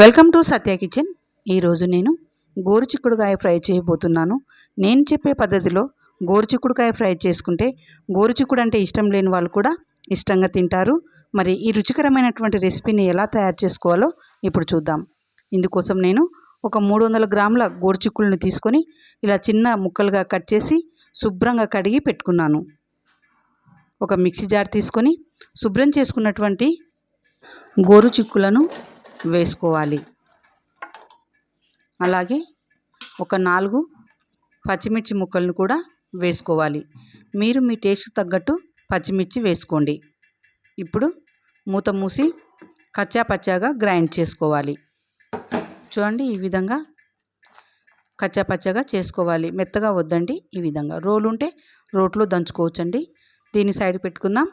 Welcome to Satya kitchen. ఈరోజు నేను గోరుచిక్కుడుకాయ fry చేయబోతున్నాను. నేను చెప్పే పద్ధతిలో గోరుచిక్కుడుకాయ ఫ్రై చేసుకుంటే గోరుచిక్కుడు అంటే ఇష్టం లేని వాళ్ళు కూడా ఇష్టంగా తింటారు. మరి ఈ రుచికరమైనటువంటి రెసిపీని ఎలా తయారు చేసుకోవాలో ఇప్పుడు చూద్దాం. ఇందుకోసం నేను ఒక మూడు వందల గ్రాముల గోరుచిక్కులను తీసుకొని ఇలా చిన్న ముక్కలుగా కట్ చేసి శుభ్రంగా కడిగి పెట్టుకున్నాను. ఒక మిక్సీ జార్ తీసుకొని శుభ్రం చేసుకున్నటువంటి గోరుచిక్కులను వేసుకోవాలి. అలాగే ఒక నాలుగు పచ్చిమిర్చి ముక్కలను కూడా వేసుకోవాలి. మీరు మీ టేస్ట్ తగ్గట్టు పచ్చిమిర్చి వేసుకోండి. ఇప్పుడు మూత మూసి కచ్చా పచ్చాగా గ్రైండ్ చేసుకోవాలి. చూడండి ఈ విధంగా కచ్చా పచ్చగా చేసుకోవాలి. మెత్తగా వద్దండి ఈ విధంగా. రోలు ఉంటే రోట్లో దంచుకోవచ్చండి. దీన్ని సైడ్ పెట్టుకుందాం.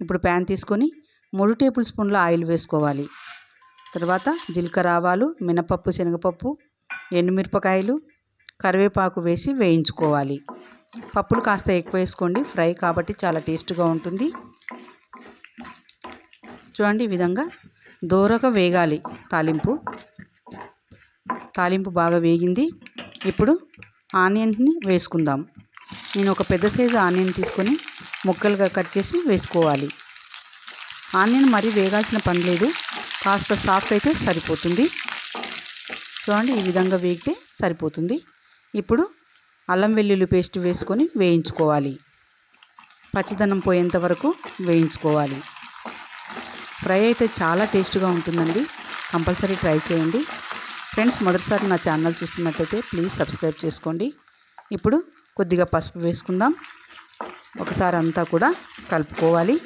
ఇప్పుడు ప్యాన్ తీసుకొని మూడు టేబుల్ స్పూన్ల ఆయిల్ వేసుకోవాలి. తర్వాత జీలకర్ర ఆవాలు మినపప్పు శనగపప్పు ఎండుమిరపకాయలు కరివేపాకు వేసి వేయించుకోవాలి. పప్పులు కాస్త ఎక్కువ వేసుకోండి. ఫ్రై కాబట్టి చాలా టేస్ట్గా ఉంటుంది. చూడండి ఈ విధంగా దూరగా వేగాలి తాలింపు. తాలింపు బాగా వేగింది. ఇప్పుడు ఆనియన్ని వేసుకుందాం. నేను ఒక పెద్ద సైజు ఆనియన్ తీసుకొని ముక్కలుగా కట్ చేసి వేసుకోవాలి. ఆనియన్ మరీ వేగాల్సిన పని లేదు. కాస్త సాఫ్ట్ అయితే సరిపోతుంది. చూడండి ఈ విధంగా వేగితే సరిపోతుంది. ఇప్పుడు అల్లం వెల్లుల్లి పేస్ట్ వేసుకొని వేయించుకోవాలి. పచ్చిదనం పోయేంత వరకు వేయించుకోవాలి. ఫ్రై అయితే చాలా టేస్ట్గా ఉంటుందండి. కంపల్సరీ ట్రై చేయండి. ఫ్రెండ్స్ మొదటిసారి నా ఛానల్ చూస్తున్నట్టయితే ప్లీజ్ సబ్స్క్రైబ్ చేసుకోండి. ఇప్పుడు కొద్దిగా పసుపు వేసుకుందాం. ఒకసారి అంతా కూడా కలుపుకోవాలి.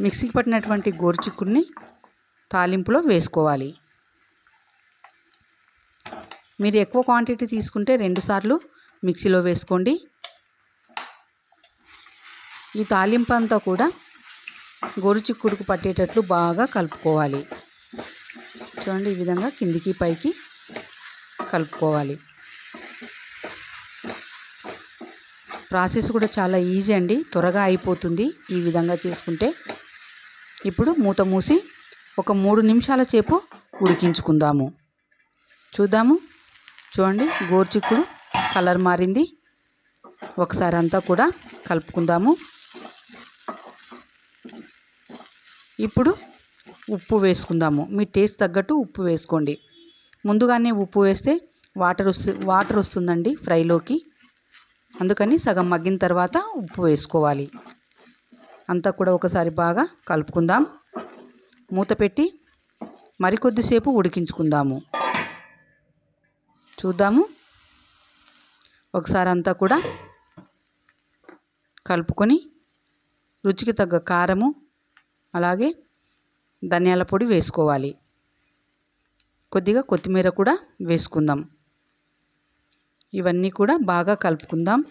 మిక్సీకి పట్టినటువంటి గోరుచిక్కుడిని తాలింపులో వేసుకోవాలి. మీరు ఎక్కువ క్వాంటిటీ తీసుకుంటే రెండుసార్లు మిక్సీలో వేసుకోండి. ఈ తాలింపు అంతా కూడా గోరుచిక్కుడుకు పట్టేటట్లు బాగా కలుపుకోవాలి. చూడండి ఈ విధంగా కిందికి పైకి కలుపుకోవాలి. ప్రాసెస్ కూడా చాలా ఈజీ అండి. త్వరగా అయిపోతుంది. ఈ విధంగా చేసుకుంటే ఇప్పుడు మూత మూసి ఒక మూడు నిమిషాల సేపు ఉడికించుకుందాము. చూద్దాము. చూడండి గోర్చిక్కుడు కలర్ మారింది. ఒకసారి అంతా కూడా కలుపుకుందాము. ఇప్పుడు ఉప్పు వేసుకుందాము. మీ టేస్ట్ తగ్గట్టు ఉప్పు వేసుకోండి. ముందుగానే ఉప్పు వేస్తే వాటర్ వస్తు వాటర్ వస్తుందండి ఫ్రైలోకి. అందుకని సగం మగ్గిన తర్వాత ఉప్పు వేసుకోవాలి. అంతా కూడా ఒకసారి బాగా కలుపుకుందాం. మూత పెట్టి మరికొద్దిసేపు ఉడికించుకుందాము. చూద్దాము. ఒకసారి అంతా కూడా కలుపుకొని రుచికి తగ్గ కారము అలాగే ధనియాల పొడి వేసుకోవాలి. కొద్దిగా కొత్తిమీర కూడా వేసుకుందాం. ఇవన్నీ కూడా బాగా కలుపుకుందాం.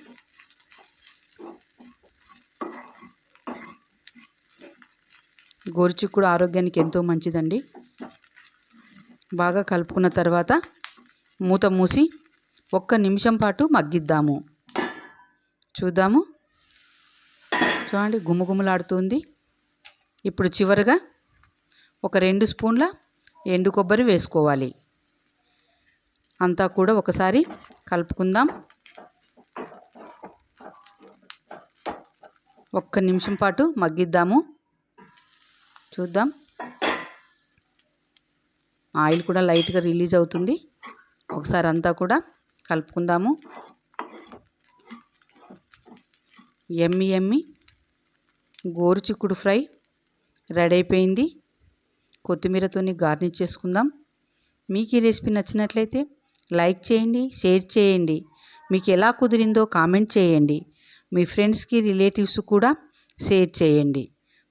గోరుచిక్కుడు ఆరోగ్యానికి ఎంతో మంచిదండి. బాగా కలుపుకున్న తర్వాత మూత మూసి ఒక్క నిమిషం పాటు మగ్గిద్దాము. చూద్దాము. చూడండి గుమ్మగుమ్మలాడుతుంది ఇప్పుడు చివరిగా ఒక రెండు స్పూన్ల ఎండు కొబ్బరి వేసుకోవాలి. అంతా కూడా ఒకసారి కలుపుకుందాం. ఒక్క నిమిషం పాటు మగ్గిద్దాము. చూద్దాం. ఆయిల్ కూడా లైట్గా రిలీజ్ అవుతుంది. ఒకసారి అంతా కూడా కలుపుకుందాము. ఎమ్మి ఎమ్మి గోరు చిక్కుడు ఫ్రై రెడీ అయిపోయింది. కొత్తిమీరతో గార్నిష్ చేసుకుందాం. మీకు ఈ రెసిపీ నచ్చినట్లయితే లైక్ చేయండి షేర్ చేయండి. మీకు ఎలా కుదిరిందో కామెంట్ చేయండి. మీ ఫ్రెండ్స్కి రిలేటివ్స్ కూడా షేర్ చేయండి.